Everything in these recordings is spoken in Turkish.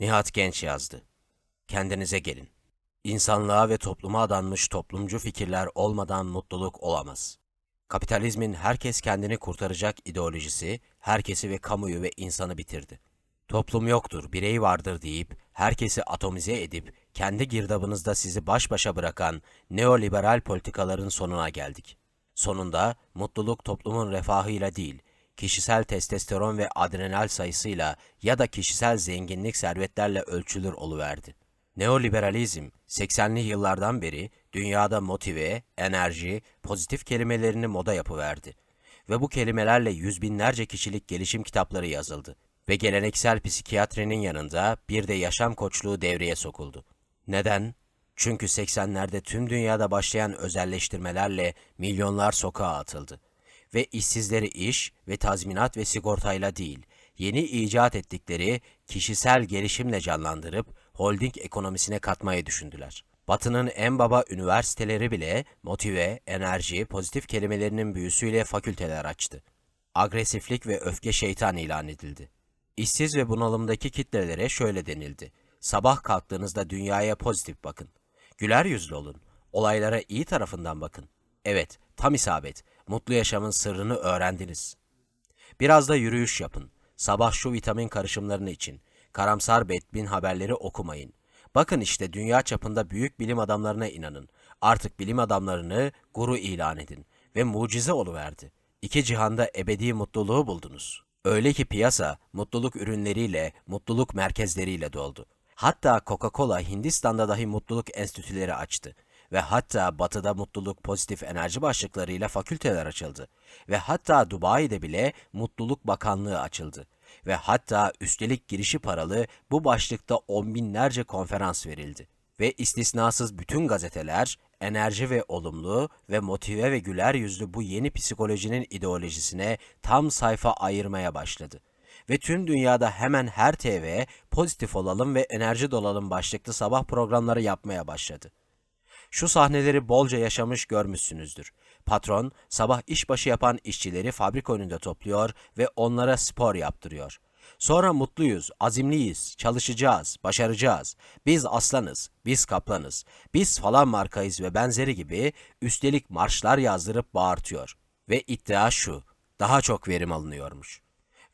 Nihat Genç yazdı. Kendinize gelin. İnsanlığa ve topluma adanmış toplumcu fikirler olmadan mutluluk olamaz. Kapitalizmin herkes kendini kurtaracak ideolojisi herkesi ve kamuyu ve insanı bitirdi. Toplum yoktur, birey vardır deyip herkesi atomize edip kendi girdabınızda sizi baş başa bırakan neoliberal politikaların sonuna geldik. Sonunda mutluluk toplumun refahıyla değil, kişisel testosteron ve adrenal sayısıyla ya da kişisel zenginlik servetlerle ölçülür oluverdi. Neoliberalizm 80'li yıllardan beri dünyada motive, enerji, pozitif kelimelerini moda yapıverdi. Ve bu kelimelerle yüz binlerce kişilik gelişim kitapları yazıldı. Ve geleneksel psikiyatrinin yanında bir de yaşam koçluğu devreye sokuldu. Neden? Çünkü 80'lerde tüm dünyada başlayan özelleştirmelerle milyonlar sokağa atıldı. Ve işsizleri iş ve tazminat ve sigortayla değil, yeni icat ettikleri kişisel gelişimle canlandırıp holding ekonomisine katmayı düşündüler. Batı'nın en baba üniversiteleri bile motive, enerji, pozitif kelimelerinin büyüsüyle fakülteler açtı. Agresiflik ve öfke şeytan ilan edildi. İşsiz ve bunalımdaki kitlelere şöyle denildi. Sabah kalktığınızda dünyaya pozitif bakın. Güler yüzlü olun. Olaylara iyi tarafından bakın. Evet, tam isabet. Mutlu yaşamın sırrını öğrendiniz. Biraz da yürüyüş yapın. Sabah şu vitamin karışımlarını için. Karamsar Batman haberleri okumayın. Bakın işte dünya çapında büyük bilim adamlarına inanın. Artık bilim adamlarını guru ilan edin. Ve mucize oluverdi. İki cihanda ebedi mutluluğu buldunuz. Öyle ki piyasa mutluluk ürünleriyle, mutluluk merkezleriyle doldu. Hatta Coca-Cola Hindistan'da dahi mutluluk enstitüleri açtı. Ve hatta batıda mutluluk pozitif enerji başlıklarıyla fakülteler açıldı. Ve hatta Dubai'de bile mutluluk bakanlığı açıldı. Ve hatta üstelik girişi paralı bu başlıkta on binlerce konferans verildi. Ve istisnasız bütün gazeteler enerji ve olumlu ve motive ve güler yüzlü bu yeni psikolojinin ideolojisine tam sayfa ayırmaya başladı. Ve tüm dünyada hemen her TV pozitif olalım ve enerji dolalım başlıklı sabah programları yapmaya başladı. Şu sahneleri bolca yaşamış görmüşsünüzdür. Patron sabah işbaşı yapan işçileri fabrika önünde topluyor ve onlara spor yaptırıyor. Sonra mutluyuz, azimliyiz, çalışacağız, başaracağız. Biz aslanız, biz kaplanız, biz falan markayız ve benzeri gibi üstelik marşlar yazdırıp bağırtıyor. Ve iddia şu, daha çok verim alınıyormuş.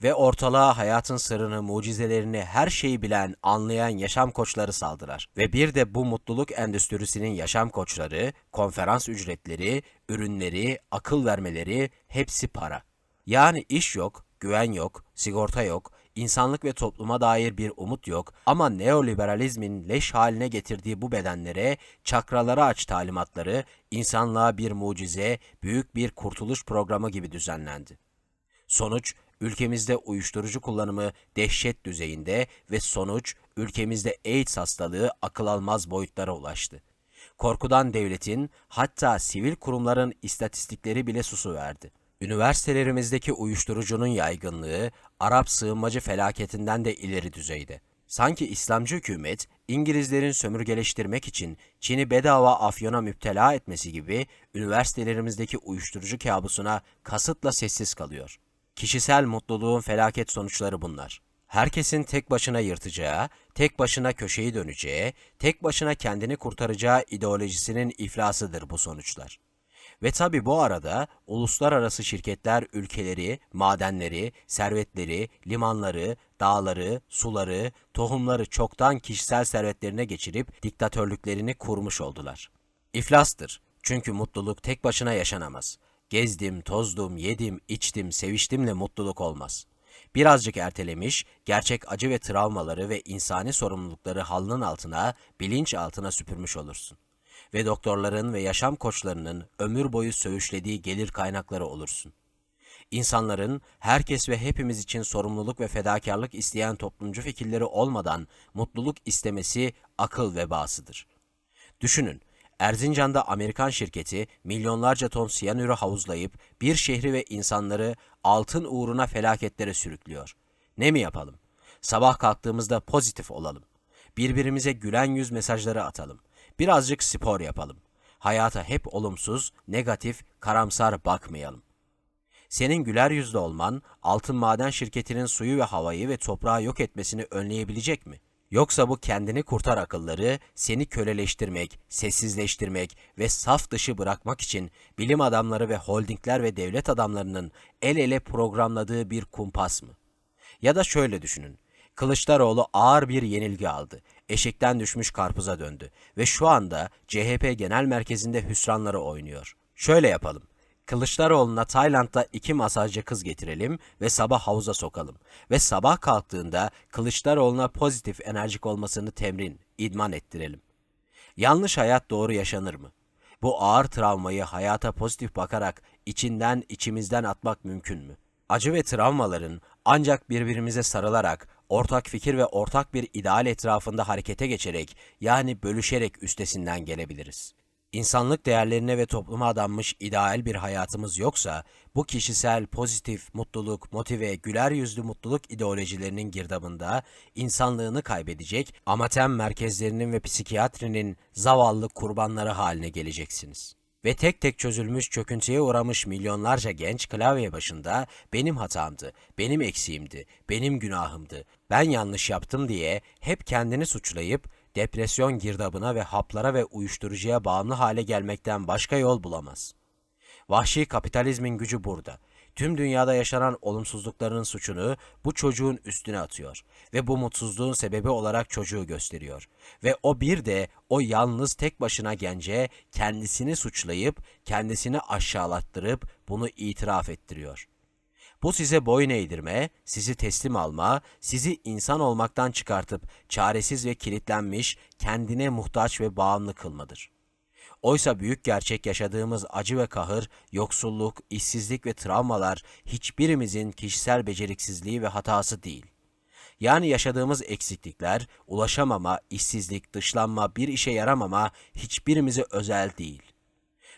Ve ortalığa hayatın sırrını, mucizelerini, her şeyi bilen, anlayan yaşam koçları saldılar. Ve bir de bu mutluluk endüstrisinin yaşam koçları, konferans ücretleri, ürünleri, akıl vermeleri hepsi para. Yani iş yok, güven yok, sigorta yok, insanlık ve topluma dair bir umut yok ama neoliberalizmin leş haline getirdiği bu bedenlere çakraları aç talimatları insanlığa bir mucize, büyük bir kurtuluş programı gibi düzenlendi. Sonuç ülkemizde uyuşturucu kullanımı dehşet düzeyinde ve sonuç ülkemizde AIDS hastalığı akıl almaz boyutlara ulaştı. Korkudan devletin hatta sivil kurumların istatistikleri bile susuverdi. Üniversitelerimizdeki uyuşturucunun yaygınlığı Arap sığınmacı felaketinden de ileri düzeyde. Sanki İslamcı hükümet İngilizlerin sömürgeleştirmek için Çin'i bedava afyona müptela etmesi gibi üniversitelerimizdeki uyuşturucu kabusuna kasıtla sessiz kalıyor. Kişisel mutluluğun felaket sonuçları bunlar. Herkesin tek başına yırtacağı, tek başına köşeyi döneceği, tek başına kendini kurtaracağı ideolojisinin iflasıdır bu sonuçlar. Ve tabi bu arada uluslararası şirketler ülkeleri, madenleri, servetleri, limanları, dağları, suları, tohumları çoktan kişisel servetlerine geçirip diktatörlüklerini kurmuş oldular. İflastır. Çünkü mutluluk tek başına yaşanamaz. Gezdim, tozdum, yedim, içtim, seviştimle mutluluk olmaz. Birazcık ertelemiş, gerçek acı ve travmaları ve insani sorumlulukları halının altına, bilinç altına süpürmüş olursun. Ve doktorların ve yaşam koçlarının ömür boyu söğüşlediği gelir kaynakları olursun. İnsanların herkes ve hepimiz için sorumluluk ve fedakarlık isteyen toplumcu fikirleri olmadan mutluluk istemesi akıl vebasıdır. Düşünün, Erzincan'da Amerikan şirketi milyonlarca ton siyanürü havuzlayıp bir şehri ve insanları altın uğruna felaketlere sürüklüyor. Ne mi yapalım? Sabah kalktığımızda pozitif olalım. Birbirimize gülen yüz mesajları atalım. Birazcık spor yapalım. Hayata hep olumsuz, negatif, karamsar bakmayalım. Senin güler yüzlü olman, altın maden şirketinin suyu ve havayı ve toprağı yok etmesini önleyebilecek mi? Yoksa bu kendini kurtar akılları seni köleleştirmek, sessizleştirmek ve saf dışı bırakmak için bilim adamları ve holdingler ve devlet adamlarının el ele programladığı bir kumpas mı? Ya da şöyle düşünün. Kılıçdaroğlu ağır bir yenilgi aldı. Eşekten düşmüş karpuza döndü ve şu anda CHP Genel Merkezi'nde hüsranları oynuyor. Şöyle yapalım. Kılıçdaroğlu'na Tayland'da iki masajcı kız getirelim ve sabah havuza sokalım. Ve sabah kalktığında Kılıçdaroğlu'na pozitif enerjik olmasını temrin, idman ettirelim. Yanlış hayat doğru yaşanır mı? Bu ağır travmayı hayata pozitif bakarak içinden içimizden atmak mümkün mü? Acı ve travmaların ancak birbirimize sarılarak, ortak fikir ve ortak bir ideal etrafında harekete geçerek yani bölüşerek üstesinden gelebiliriz. İnsanlık değerlerine ve topluma adanmış ideal bir hayatımız yoksa, bu kişisel, pozitif, mutluluk, motive, güler yüzlü mutluluk ideolojilerinin girdabında insanlığını kaybedecek, amatem merkezlerinin ve psikiyatrinin zavallı kurbanları haline geleceksiniz. Ve tek tek çözülmüş çöküntüye uğramış milyonlarca genç klavye başında benim hatamdı, benim eksiğimdi, benim günahımdı, ben yanlış yaptım diye hep kendini suçlayıp depresyon girdabına ve haplara ve uyuşturucuya bağımlı hale gelmekten başka yol bulamaz. Vahşi kapitalizmin gücü burada. Tüm dünyada yaşanan olumsuzlukların suçunu bu çocuğun üstüne atıyor ve bu mutsuzluğun sebebi olarak çocuğu gösteriyor. Ve o bir de o yalnız tek başına gence kendisini suçlayıp kendisini aşağılattırıp bunu itiraf ettiriyor. Bu size boyun eğdirme, sizi teslim alma, sizi insan olmaktan çıkartıp çaresiz ve kilitlenmiş, kendine muhtaç ve bağımlı kılmadır. Oysa büyük gerçek yaşadığımız acı ve kahır, yoksulluk, işsizlik ve travmalar hiçbirimizin kişisel beceriksizliği ve hatası değil. Yani yaşadığımız eksiklikler, ulaşamama, işsizlik, dışlanma, bir işe yaramama hiçbirimize özel değil.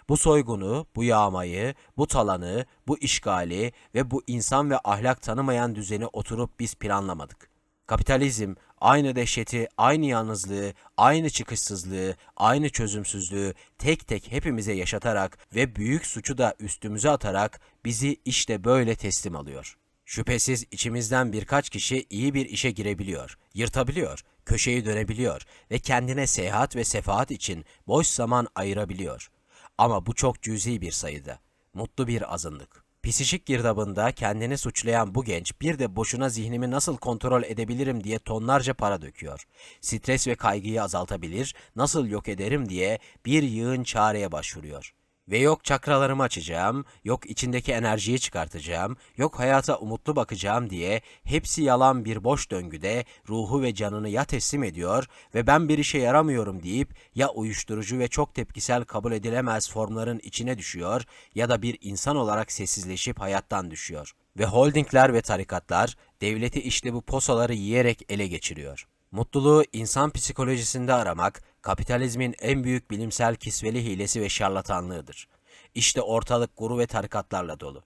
Bu soygunu, bu yağmayı, bu talanı, bu işgali ve bu insan ve ahlak tanımayan düzeni oturup biz planlamadık. Kapitalizm aynı dehşeti, aynı yalnızlığı, aynı çıkışsızlığı, aynı çözümsüzlüğü tek tek hepimize yaşatarak ve büyük suçu da üstümüze atarak bizi işte böyle teslim alıyor. Şüphesiz içimizden birkaç kişi iyi bir işe girebiliyor, yırtabiliyor, köşeyi dönebiliyor ve kendine seyahat ve sefahat için boş zaman ayırabiliyor. Ama bu çok cüzi bir sayıda. Mutlu bir azınlık. Psikik girdabında kendini suçlayan bu genç bir de boşuna zihnimi nasıl kontrol edebilirim diye tonlarca para döküyor. Stres ve kaygıyı azaltabilir, nasıl yok ederim diye bir yığın çareye başvuruyor. Ve yok çakralarımı açacağım, yok içindeki enerjiyi çıkartacağım, yok hayata umutlu bakacağım diye hepsi yalan bir boş döngüde ruhu ve canını ya teslim ediyor ve ben bir işe yaramıyorum deyip ya uyuşturucu ve çok tepkisel kabul edilemez formların içine düşüyor ya da bir insan olarak sessizleşip hayattan düşüyor. Ve holdingler ve tarikatlar devleti işte bu posaları yiyerek ele geçiriyor. Mutluluğu insan psikolojisinde aramak, kapitalizmin en büyük bilimsel kisveli hilesi ve şarlatanlığıdır. İşte ortalık guru ve tarikatlarla dolu.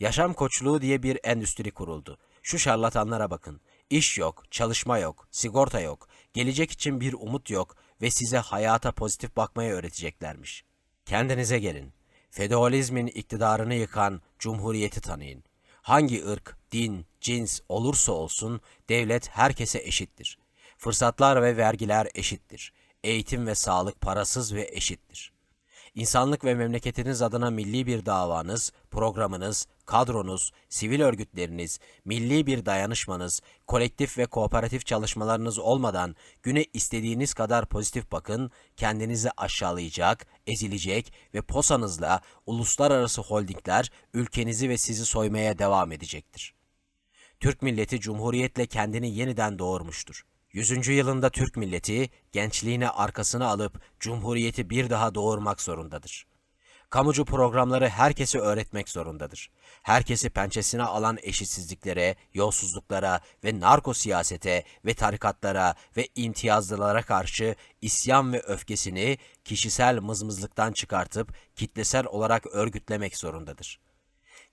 Yaşam koçluğu diye bir endüstri kuruldu. Şu şarlatanlara bakın. İş yok, çalışma yok, sigorta yok, gelecek için bir umut yok ve size hayata pozitif bakmayı öğreteceklermiş. Kendinize gelin. Feodalizmin iktidarını yıkan cumhuriyeti tanıyın. Hangi ırk, din, cins olursa olsun devlet herkese eşittir. Fırsatlar ve vergiler eşittir. Eğitim ve sağlık parasız ve eşittir. İnsanlık ve memleketiniz adına milli bir davanız, programınız, kadronuz, sivil örgütleriniz, milli bir dayanışmanız, kolektif ve kooperatif çalışmalarınız olmadan güne istediğiniz kadar pozitif bakın, kendinizi aşağılayacak, ezilecek ve posanızla uluslararası holdingler ülkenizi ve sizi soymaya devam edecektir. Türk milleti cumhuriyetle kendini yeniden doğurmuştur. 100. yılında Türk milleti gençliğine arkasına alıp cumhuriyeti bir daha doğurmak zorundadır. Kamucu programları herkese öğretmek zorundadır. Herkesi pençesine alan eşitsizliklere, yolsuzluklara ve narko siyasete ve tarikatlara ve imtiyazlılara karşı isyan ve öfkesini kişisel mızmızlıktan çıkartıp kitlesel olarak örgütlemek zorundadır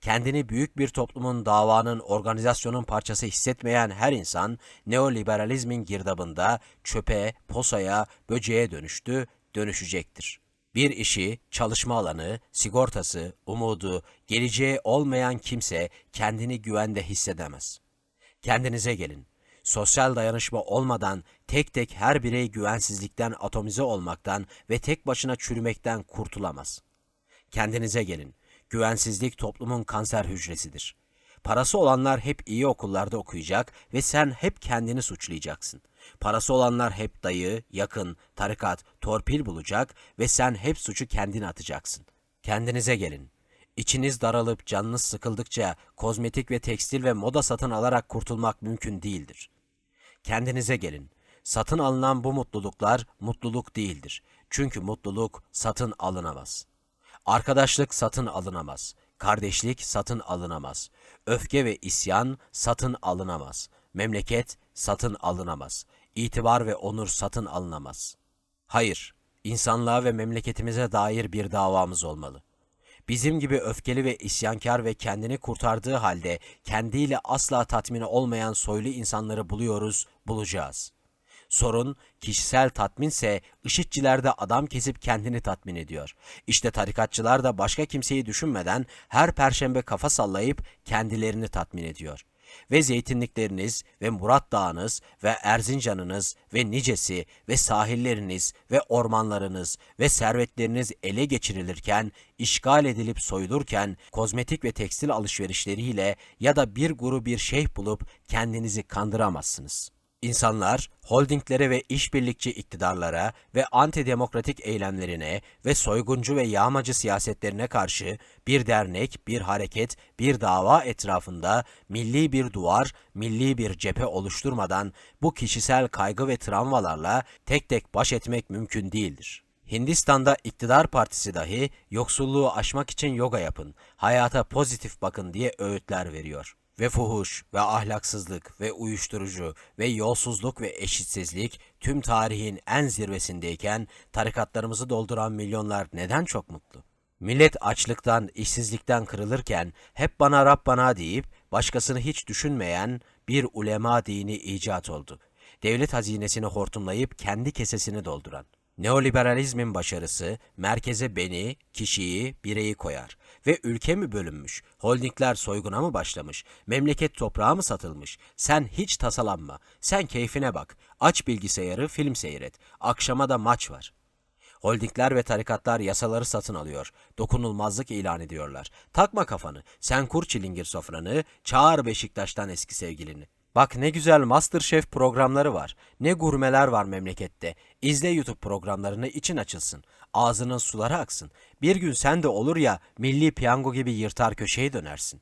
kendini büyük bir toplumun, davanın, organizasyonun parçası hissetmeyen her insan neoliberalizmin girdabında çöpe, posaya, böceğe dönüştü, dönüşecektir. Bir işi, çalışma alanı, sigortası, umudu, geleceği olmayan kimse kendini güvende hissedemez. Kendinize gelin. Sosyal dayanışma olmadan tek tek her birey güvensizlikten atomize olmaktan ve tek başına çürümekten kurtulamaz. Kendinize gelin. Güvensizlik toplumun kanser hücresidir. Parası olanlar hep iyi okullarda okuyacak ve sen hep kendini suçlayacaksın. Parası olanlar hep dayı, yakın, tarikat, torpil bulacak ve sen hep suçu kendine atacaksın. Kendinize gelin. İçiniz daralıp canınız sıkıldıkça kozmetik ve tekstil ve moda satın alarak kurtulmak mümkün değildir. Kendinize gelin. Satın alınan bu mutluluklar mutluluk değildir. Çünkü mutluluk satın alınamaz. Arkadaşlık satın alınamaz. Kardeşlik satın alınamaz. Öfke ve isyan satın alınamaz. Memleket satın alınamaz. İtibar ve onur satın alınamaz. Hayır, insanlığa ve memleketimize dair bir davamız olmalı. Bizim gibi öfkeli ve isyankar ve kendini kurtardığı halde kendiyle asla tatmin olmayan soylu insanları buluyoruz, bulacağız. Sorun kişisel tatminse IŞİD'ciler de adam kesip kendini tatmin ediyor. İşte tarikatçılar da başka kimseyi düşünmeden her perşembe kafa sallayıp kendilerini tatmin ediyor. Ve zeytinlikleriniz ve Murat Dağınız ve Erzincanınız ve nicesi ve sahilleriniz ve ormanlarınız ve servetleriniz ele geçirilirken, işgal edilip soyulurken kozmetik ve tekstil alışverişleriyle ya da bir guru bir şeyh bulup kendinizi kandıramazsınız.'' İnsanlar holdinglere ve işbirlikçi iktidarlara ve antidemokratik eylemlerine ve soyguncu ve yağmacı siyasetlerine karşı bir dernek, bir hareket, bir dava etrafında milli bir duvar, milli bir cephe oluşturmadan bu kişisel kaygı ve travmalarla tek tek baş etmek mümkün değildir. Hindistan'da iktidar partisi dahi yoksulluğu aşmak için yoga yapın, hayata pozitif bakın diye öğütler veriyor ve fuhuş ve ahlaksızlık ve uyuşturucu ve yolsuzluk ve eşitsizlik tüm tarihin en zirvesindeyken tarikatlarımızı dolduran milyonlar neden çok mutlu? Millet açlıktan, işsizlikten kırılırken hep bana Rab bana deyip başkasını hiç düşünmeyen bir ulema dini icat oldu. Devlet hazinesini hortumlayıp kendi kesesini dolduran. Neoliberalizmin başarısı merkeze beni, kişiyi, bireyi koyar. Ve ülke mi bölünmüş? Holdingler soyguna mı başlamış? Memleket toprağı mı satılmış? Sen hiç tasalanma. Sen keyfine bak. Aç bilgisayarı, film seyret. Akşama da maç var. Holdingler ve tarikatlar yasaları satın alıyor. Dokunulmazlık ilan ediyorlar. Takma kafanı. Sen kur çilingir sofranı, çağır Beşiktaş'tan eski sevgilini. Bak ne güzel Masterchef programları var. Ne gurmeler var memlekette. İzle YouTube programlarını için açılsın. Ağzının suları aksın. Bir gün sen de olur ya milli piyango gibi yırtar köşeyi dönersin.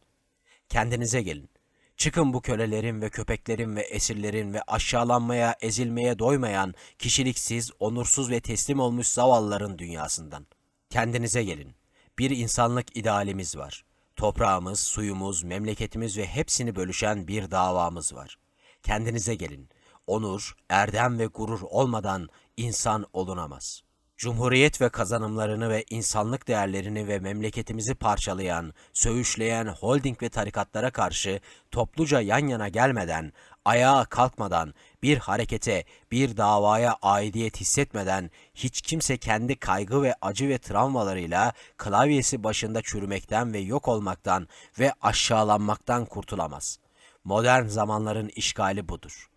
Kendinize gelin. Çıkın bu kölelerin ve köpeklerin ve esirlerin ve aşağılanmaya, ezilmeye doymayan, kişiliksiz, onursuz ve teslim olmuş zavallıların dünyasından. Kendinize gelin. Bir insanlık idealimiz var. Toprağımız, suyumuz, memleketimiz ve hepsini bölüşen bir davamız var. Kendinize gelin. Onur, erdem ve gurur olmadan insan olunamaz. Cumhuriyet ve kazanımlarını ve insanlık değerlerini ve memleketimizi parçalayan, söğüşleyen holding ve tarikatlara karşı topluca yan yana gelmeden, ayağa kalkmadan, bir harekete, bir davaya aidiyet hissetmeden hiç kimse kendi kaygı ve acı ve travmalarıyla klavyesi başında çürümekten ve yok olmaktan ve aşağılanmaktan kurtulamaz. Modern zamanların işgali budur.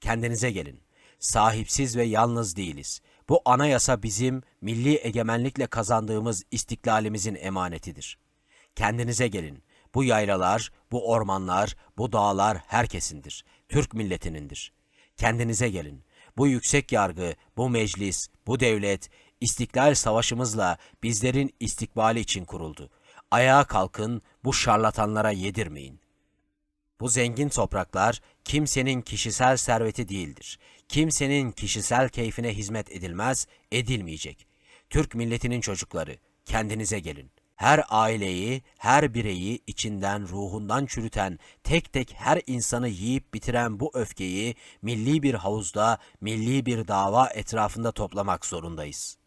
Kendinize gelin. Sahipsiz ve yalnız değiliz. Bu anayasa bizim milli egemenlikle kazandığımız istiklalimizin emanetidir. Kendinize gelin. Bu yaylalar, bu ormanlar, bu dağlar herkesindir. Türk milletinindir. Kendinize gelin. Bu yüksek yargı, bu meclis, bu devlet, istiklal savaşımızla bizlerin istikbali için kuruldu. Ayağa kalkın, bu şarlatanlara yedirmeyin. Bu zengin topraklar kimsenin kişisel serveti değildir. Kimsenin kişisel keyfine hizmet edilmez, edilmeyecek. Türk milletinin çocukları, kendinize gelin. Her aileyi, her bireyi içinden, ruhundan çürüten, tek tek her insanı yiyip bitiren bu öfkeyi milli bir havuzda, milli bir dava etrafında toplamak zorundayız.''